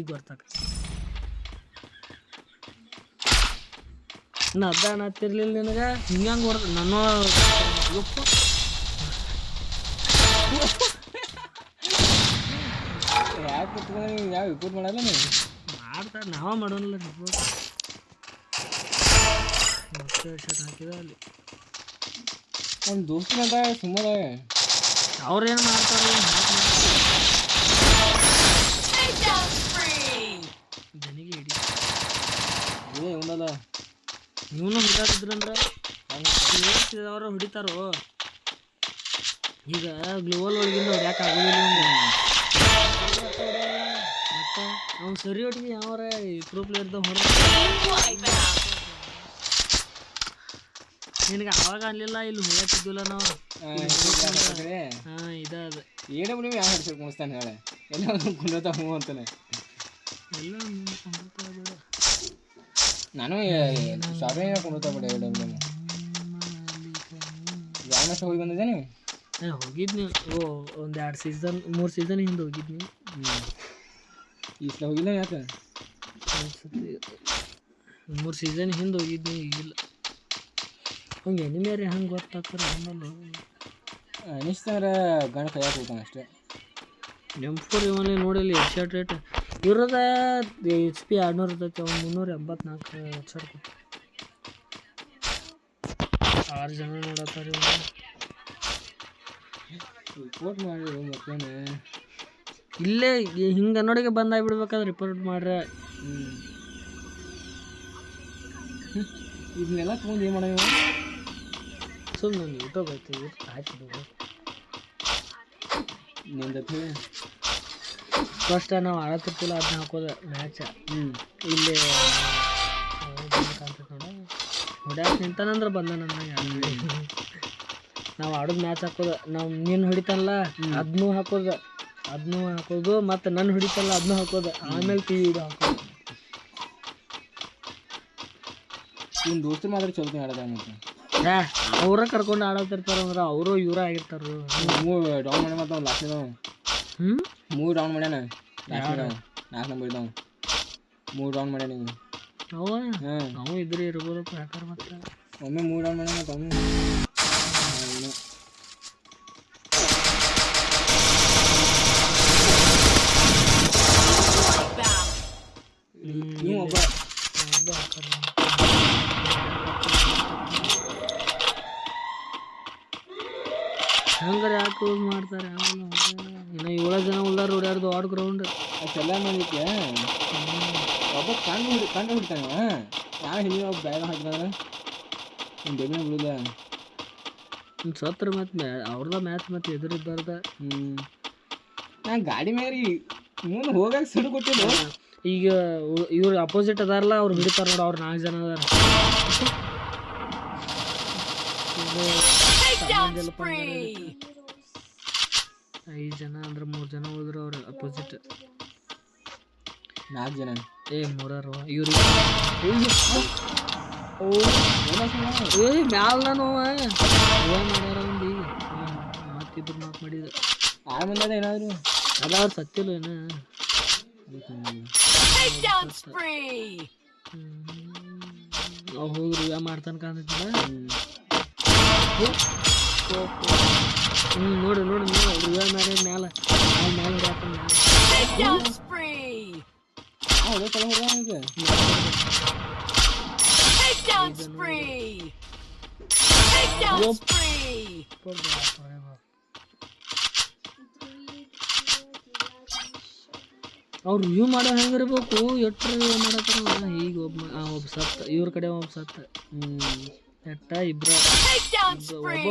ಈಗ ಬರ್ತಾಕ ಇನ್ನು ಅನ್ನತ್ತಿರ್ಲಿಲ್ಲ ನಿನಗೆ? ಹಿಂಗ ಹೊಡೆದ ನನ್ನ ಯಪ್ಪ. ಯಾಕೆ ಕುತ್ಕೊಂಡು ಯಾವ ಮಾಡಲ್ಲ ನೀವು? ಮಾಡ್ತಾರೆ ನಾವ ಮಾಡೋಲ್ಲ ರಿಪೋರ್ಟ್ ಶರ್ಟ್ ಹಾಕಿದ ಅಲ್ಲಿ. ಒಂದು ದೋಸ್ತನಂತ ಸುಮ್ಮನೆ ಅವ್ರೇನು ಮಾಡ್ತಾರೆ? ಇವನಲ್ಲ ಇವನು ಹಿಡಿದಾತಿದ್ರಂದ್ರೆ ಅವ್ರು ಹಿಡಿತಾರೋ? ಈಗ ಗ್ಲೋಬಲ್ ಒಳಗಿಂದ ಯಾಕೆ ಆಗೋದಿಲ್ಲ. ಮತ್ತೆ ಅವ್ನು ಸರಿ ಒಟ್ಟಿಗೆ ಯಾವಾರ ಪ್ರೋ ಪ್ಲೇಯರ್ದ ಹೊರ ನಿನಗೆ ಅವಾಗ ಅನ್ಲಿಲ್ಲ ಇಲ್ಲಿ ಹೋಗತ್ತಿದ್ದಿಲ್ಲ ನಾವು? ಹಾಂ ಇದ ಅದ ಏನೇ ನೀವು ಯಾವ ಹಿಡ್ಸಕ್ ಕುಣಿಸ್ತಾನೆ ಹೇಳ? ಎಲ್ಲ ಕುಂದತ ಹ್ಞೂ ಅಂತಾನೆ. ನಾನು ಶಾಪಿಂಗ್ ಕುಣಿತಾ ಬಿಡ ಎರಡು ಯಾವ ಮ್ಯಾಚ್ ಹೋಗಿ ಬಂದಿದ್ದೆ ನೀವು? ಹಾಂ ಹೋಗಿದ್ನಿ. ಓ ಒಂದು ಎರಡು ಸೀಸನ್ ಮೂರು ಸೀಸನ್ ಹಿಂದೆ ಹೋಗಿದ್ನಿ. ಈ ಸಲ ಹೋಗಿಲ್ಲ ಯಾಕೆ? ಮೂರು ಸೀಸನ್ ಹಿಂದೆ ಹೋಗಿದ್ನಿ ಈಗಿಲ್ಲ. ಹಂಗೆ ಎನಿಮೇರಿ ಹಂಗೆ ಗೊತ್ತಾಗ್ತಾರೆ ಆಮೇಲೆ ಅನಿಸ್ತಾರೆ ಗಣಕ ಕೈಯಾಗ ಹೋಗ್ತಾನೆ ಅಷ್ಟೇ. ನೆಂಪು ಇವಲ್ಲಿ ನೋಡಲಿ ಶರ್ಟ್ ರೇಟ್ ಇರೋದ ಎಚ್ ಪಿ ಎರಡ್ನೂರು ಇರ್ತೈತಿ ಒಂದು ಮುನ್ನೂರ ಎಂಬತ್ನಾಲ್ಕು ಶರ್ಟ್ ಆರು ಜನ ನೋಡತ್ತಾರೆ ರಿಪೋರ್ಟ್ ಮಾಡಿ ಮತ್ತೇನು. ಇಲ್ಲೇ ಹಿಂಗೆ ನೋಡಿಗೆ ಬಂದಾಗಿ ಬಿಡ್ಬೇಕಾದ್ರೆ ರಿಪೋರ್ಟ್ ಮಾಡ್ರೆ. ಇದನ್ನೆಲ್ಲ ತೊಗೊಂಡು ಏನು ಮಾಡೋಣ ಸುಮ್ಮನೆ ಊಟ ಯೂಟ್ಯೂಬ್ ಐತಿ ಹಾಕಿದ್ವಿ ನಿಂದತಿ ಫಸ್ಟ್ ನಾವು ಆಡತ್ತಿರ್ತಿಲ್ಲ ಅದನ್ನ ಹಾಕೋದು ಮ್ಯಾಚ ಹ್ಞೂ ಇಲ್ಲಿ ಹೊಡ್ಯಾಕ ನಿಂತಾನಂದ್ರೆ ಬಂದ ನನ್ನ ನಾವು ಆಡೋದು ಮ್ಯಾಚ್ ಹಾಕೋದು ನಾವು ನೀನು ಹೊಡಿತಾನಲ್ಲ ಅದನ್ನೂ ಹಾಕೋದ ಅದನ್ನೂ ಹಾಕೋದು ಮತ್ತು ನನ್ನ ಹೊಡಿತಾನಲ್ಲ ಅದನ್ನೂ ಹಾಕೋದ ಆಮೇಲೆ ಟಿ ವಿ ಹಾಕೋದು ನಿಮ್ಮ ದೋಸ್ತರು ಮಾತ್ರ ಚಲೋ ಆಡೋದ ಹಾ ಅವ್ರ ಕರ್ಕೊಂಡು ಆಡತ್ತಿರ್ತಾರ ಅಂದ್ರೆ ಅವರು ಇವ್ರ ಆಗಿರ್ತಾರ ಡೌನ್ ಮಾಡಿ ಮತ್ತೆ ಲಾಸ್ಟ್ ಹ್ಞೂ ಮೂರು ಡೌನ್ ಮಾಡ್ಯಾನ. ನಾಲ್ಕು ನಂಬರ್ ಇದ್ದಾವ ಮೂರು ಡೌನ್ ಮಾಡ್ಯಾನ ನೀವು ಅವ ನಾವು ಇದ್ರೆ ಇರ್ಬೋದಪ್ಪ ಯಾಕಾರ ಮತ್ತೆ? ಒಮ್ಮೆ ಮೂರು ಡೌನ್ ಮಾಡ್ಯಾನ ಮತ್ತೆ ಅವನು ನೀವು ಒಬ್ಬ ಒಬ್ಬ ಹಾಕೋದು. ಹಂಗಾರೆ ಯಾಕೆ ಯೂಸ್ ಮಾಡ್ತಾರೆ ಆಮೇಲೆ ಇನ್ನು ಏಳು ಜನ ಉಳ್ದಾರ ಹೊಡ್ಯಾರ್ದು ಆಡ್ ಗ್ರೌಂಡ್ ಅಷ್ಟೆಲ್ಲ ಮಾಡ್ಲಿಕ್ಕೆ ಒಬ್ಬ ಕಂಡು ಹಿಡಿ ಕಂಡು ಹಿಡಿತಾನೆ ಯಾವ ಹಿಡಿಯೋ ಒಬ್ಬ ಬ್ಯಾಗ್ ಹಾಕಿದ್ರೆ? ನಿಮ್ಮ ಬೆನ್ನ ಬಿಡುದ ಸತ್ರ ಮತ್ತೆ ಅವ್ರದ ಮ್ಯಾಚ್ ಮತ್ತೆ ಎದುರಿದ್ದಾರ್ದ ಹ್ಞೂ ನಾ ಗಾಡಿ ಮೇಲೆ ರೀ ಮುಂದೆ ಹೋಗಕ್ಕೆ ಸಿಡು ಕೊಟ್ಟಿದ್ದು. ಈಗ ಇವ್ರು ಅಪೋಸಿಟ್ ಅದಾರಲ್ಲ ಅವ್ರು ಹಿಡಿತಾರ ನೋಡ ಅವ್ರು ನಾಲ್ಕು ಜನ ಅದಾರ. ಐದು ಜನ ಅಂದ್ರೆ ಮೂರು ಜನ ಹೋದ್ರು ಅವ್ರ ಅಪೋಸಿಟ್ ನಾಲ್ಕು ಜನ ಏ ಮೂರಾರು ಇವ್ರು ಏ ಮ್ಯಾಲ ನಾನು ಮಾಡ್ಯಾರ ಒಂದು ಈಗ. ಮತ್ತಿಬ್ರು ಮಾತು ಮಾಡಿದ. ಆಮೇಲೆ ಏನಾದ್ರು? ಅದ ಅವ್ರು ಸತ್ತಿಲ್ಲ ಏನ? ಹೋಗ್ರಿ ಮಾಡ್ತಾನ ಕಾಣ್ತಿದ್ದ ಹ್ಞೂ ನೋಡಿ ನೋಡಿ, ನೋಡು. ರಿವ್ಯಾ ಮೇಲೆ ಮ್ಯಾಲ ಮ್ಯಾಲ ಅವ್ರು ರಿವ್ಯೂ ಮಾಡೋ ಹೆಂಗಿರ್ಬೇಕು ಎಷ್ಟು ರಿವ್ಯೂ ಮಾಡತ್ತಾರ ಈಗ ಒಬ್ಬ ಒಬ್ಬ ಸತ್ತ. ಇವ್ರ ಕಡೆ ಒಬ್ಬ ಸತ್ತ. ಹ್ಞೂ ಎಟ್ಟ ಇಬ್ರ ಒಬ್ಬ